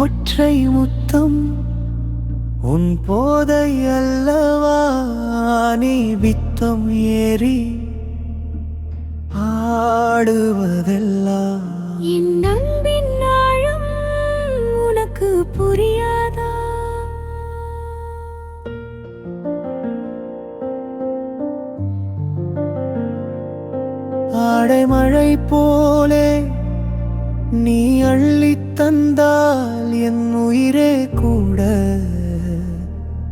ஒற்றை முத்தம் உன் போதை அல்லவா நீ வித்தம் ஏறி ஆடுவதெல்லாம். என் அன்பின் ஆழம் உனக்கு புரியாதா? ஆடை மழை போலே நீ அள்ளித் தந்தால் என் உயிரே கூட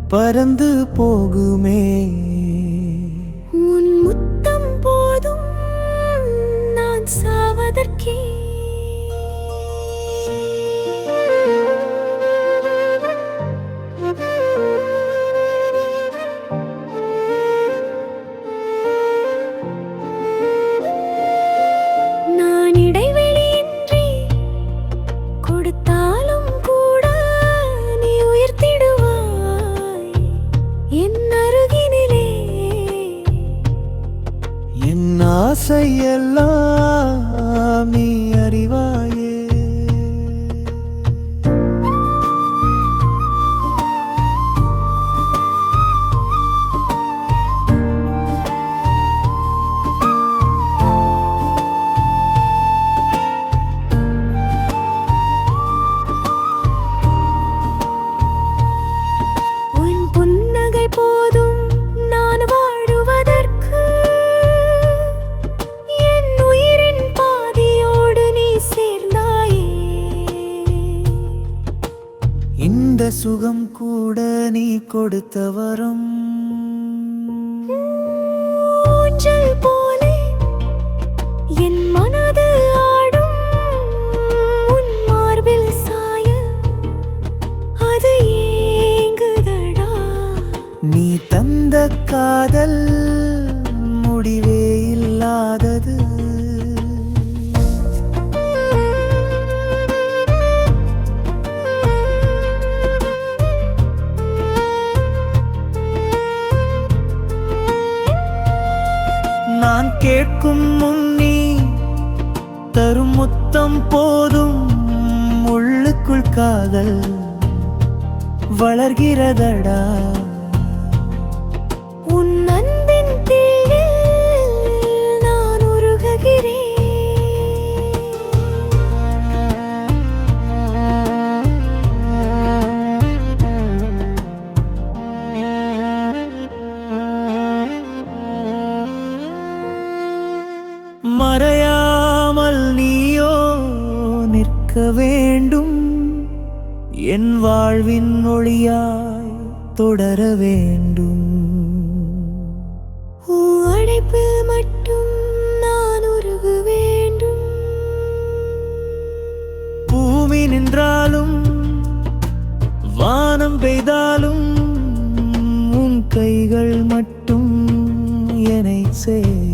பறந்து போகுமே. உன் முத்தம் போதும் நான் சாவதற்கே. ஆசையெல்லாம் இந்த சுகம் கூட நீ கொடுத்த வரம் போலே என் மனது ஆடும். உன் மார்பில் சாய அது ஏங்குதடா. நீ தந்த காதல் கேட்கும் முன்னி தரும் முத்தம் போதும். உள்ளுக்குள் காதல் வளர்கிறதடா. வேண்டும். என் வாழ்வின் ஒளியாய் தொடர வேண்டும். அழைப்பில் மட்டும் நான் உருக வேண்டும். பூமி நின்றாலும் வானம் பெய்தாலும் உன் கைகள் மட்டும் என்னை சேர